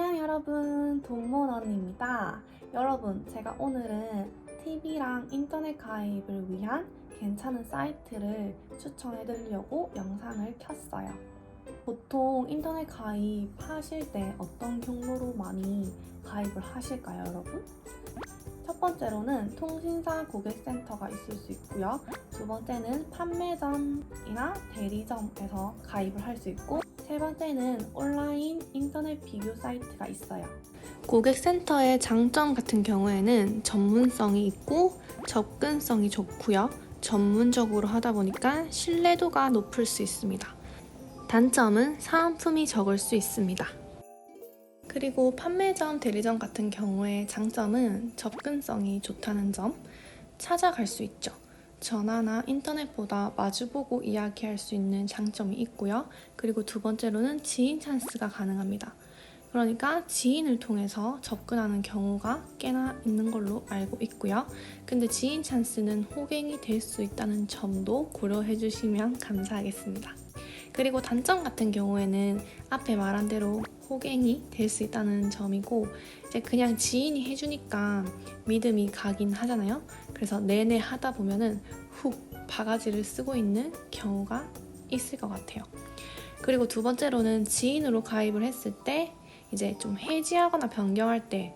안녕 여러분 동문 언니입니다. 여러분 제가 오늘은 TV랑 인터넷 가입을 위한 괜찮은 사이트를 추천해 드리려고 영상을 켰어요. 보통 인터넷 가입하실 때 어떤 경로로 많이 가입을 하실까요 여러분? 첫 번째로는 통신사 고객센터가 있을 수 있고요. 두 번째는 판매점이나 대리점에서 가입을 할 수 있고 세 번째는 온라인 인터넷 비교 사이트가 있어요. 고객센터의 장점 같은 경우에는 전문성이 있고 접근성이 좋고요. 전문적으로 하다 보니까 신뢰도가 높을 수 있습니다. 단점은 사은품이 적을 수 있습니다. 그리고 판매점, 대리점 같은 경우의 장점은 접근성이 좋다는 점, 찾아갈 수 있죠. 전화나 인터넷보다 마주보고 이야기할 수 있는 장점이 있고요. 그리고 두 번째로는 지인 찬스가 가능합니다. 그러니까 지인을 통해서 접근하는 경우가 꽤나 있는 걸로 알고 있고요. 근데 지인 찬스는 호갱이 될 수 있다는 점도 고려해 주시면 감사하겠습니다. 그리고 단점 같은 경우에는 앞에 말한 대로 호갱이 될 수 있다는 점이고 이제 그냥 지인이 해주니까 믿음이 가긴 하잖아요. 그래서 내내 하다 보면은 훅 바가지를 쓰고 있는 경우가 있을 것 같아요. 그리고 두 번째로는 지인으로 가입을 했을 때 이제 좀 해지하거나 변경할 때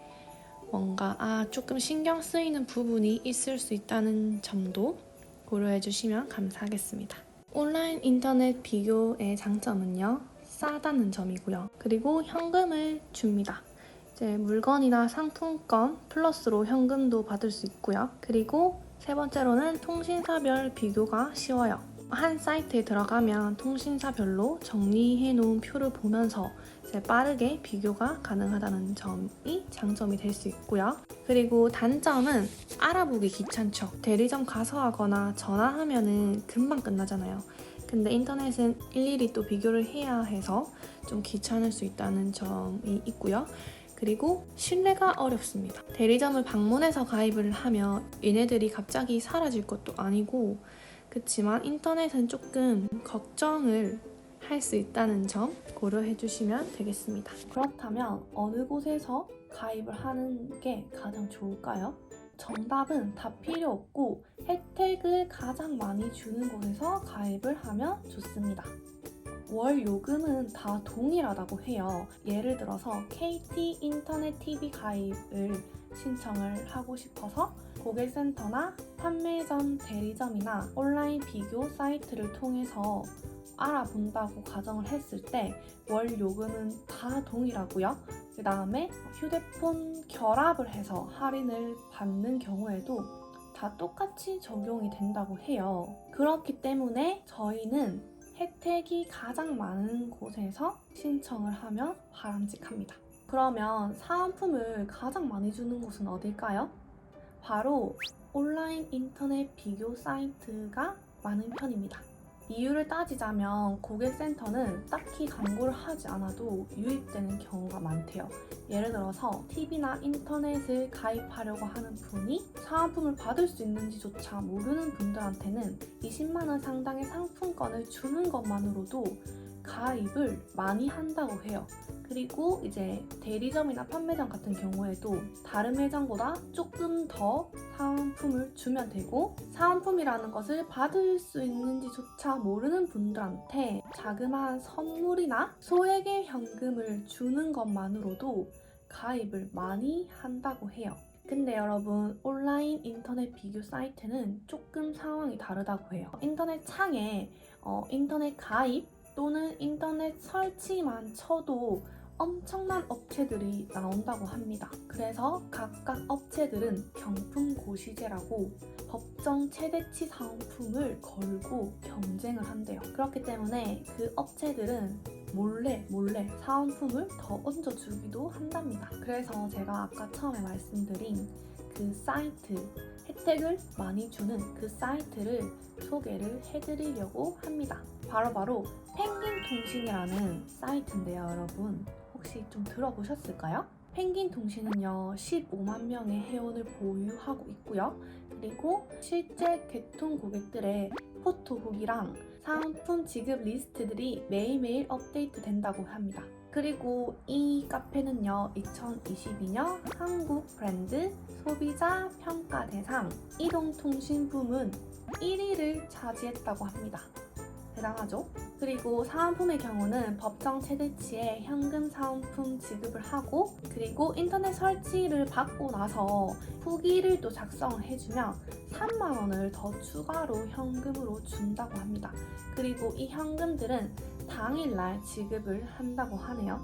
뭔가 아 조금 신경 쓰이는 부분이 있을 수 있다는 점도 고려해 주시면 감사하겠습니다. 온라인 인터넷 비교의 장점은요 싸다는 점이고요. 그리고 현금을 줍니다. 이제 물건이나 상품권 플러스로 현금도 받을 수 있고요. 그리고 세 번째로는 통신사별 비교가 쉬워요. 한 사이트에 들어가면 통신사별로 정리해 놓은 표를 보면서 빠르게 비교가 가능하다는 점이 장점이 될 수 있고요. 그리고 단점은 알아보기 귀찮죠. 대리점 가서 하거나 전화하면은 금방 끝나잖아요. 근데 인터넷은 일일이 또 비교를 해야 해서 좀 귀찮을 수 있다는 점이 있고요. 그리고 신뢰가 어렵습니다. 대리점을 방문해서 가입을 하면 얘네들이 갑자기 사라질 것도 아니고 그렇지만 인터넷은 조금 걱정을 할 수 있다는 점 고려해 주시면 되겠습니다. 그렇다면 어느 곳에서 가입을 하는 게 가장 좋을까요? 정답은 다 필요 없고 혜택을 가장 많이 주는 곳에서 가입을 하면 좋습니다. 월 요금은 다 동일하다고 해요. 예를 들어서 KT 인터넷 TV 가입을 신청을 하고 싶어서 고객센터나 판매점, 대리점이나 온라인 비교 사이트를 통해서 알아본다고 가정을 했을 때 월 요금은 다 동일하고요. 그 다음에 휴대폰 결합을 해서 할인을 받는 경우에도 다 똑같이 적용이 된다고 해요. 그렇기 때문에 저희는 혜택이 가장 많은 곳에서 신청을 하면 바람직합니다. 그러면 사은품을 가장 많이 주는 곳은 어딜까요? 바로 온라인 인터넷 비교 사이트가 많은 편입니다. 이유를 따지자면 고객센터는 딱히 광고를 하지 않아도 유입되는 경우가 많대요. 예를 들어서 TV나 인터넷을 가입하려고 하는 분이 사은품을 받을 수 있는지조차 모르는 분들한테는 20만원 상당의 상품권을 주는 것만으로도 가입을 많이 한다고 해요. 그리고 이제 대리점이나 판매점 같은 경우에도 다른 매장보다 조금 더 사은품을 주면 되고 사은품이라는 것을 받을 수 있는지조차 모르는 분들한테 자그마한 선물이나 소액의 현금을 주는 것만으로도 가입을 많이 한다고 해요. 근데 여러분 온라인 인터넷 비교 사이트는 조금 상황이 다르다고 해요. 인터넷 창에 어, 인터넷 가입 또는 인터넷 설치만 쳐도 엄청난 업체들이 나온다고 합니다. 그래서 각각 업체들은 경품 고시제라고 법정 최대치 사은품을 걸고 경쟁을 한대요. 그렇기 때문에 그 업체들은 몰래 몰래 사은품을 더 얹어주기도 한답니다. 그래서 제가 아까 처음에 말씀드린 그 사이트 혜택을 많이 주는 그 사이트를 소개를 해드리려고 합니다. 바로바로 펭귄 통신이라는 사이트인데요, 여러분. 혹시 좀 들어보셨을까요? 펭귄 통신은요, 15만 명의 회원을 보유하고 있고요. 그리고 실제 개통 고객들의 포토북이랑 사은품 지급 리스트들이 매일매일 업데이트 된다고 합니다. 그리고 이 카페는요, 2022년 한국 브랜드 소비자 평가 대상 이동통신 부문 1위를 차지했다고 합니다. 대단하죠? 그리고 사은품의 경우는 법정 최대치의 현금 사은품 지급을 하고 그리고 인터넷 설치를 받고 나서 후기를 또 작성을 해주면 3만 원을 더 추가로 현금으로 준다고 합니다. 그리고 이 현금들은 당일날 지급을 한다고 하네요.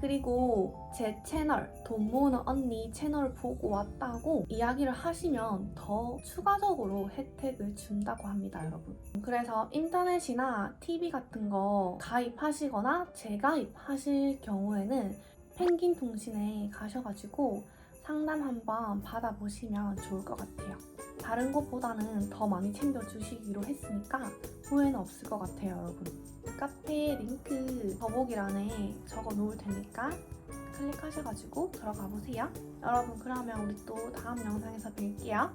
그리고 제 채널 돈 모으는 언니 채널 보고 왔다고 이야기를 하시면 더 추가적으로 혜택을 준다고 합니다, 여러분. 그래서 인터넷이나 TV 같은 거 가입하시거나 재가입하실 경우에는 펭귄 통신에 가셔가지고 상담 한번 받아보시면 좋을 것 같아요. 다른 곳보다는 더 많이 챙겨주시기로 했으니까 후회는 없을 것 같아요, 여러분. 카페 링크 더보기란에 적어 놓을 테니까 클릭하셔가지고 들어가 보세요. 여러분, 그러면 우리 또 다음 영상에서 뵐게요.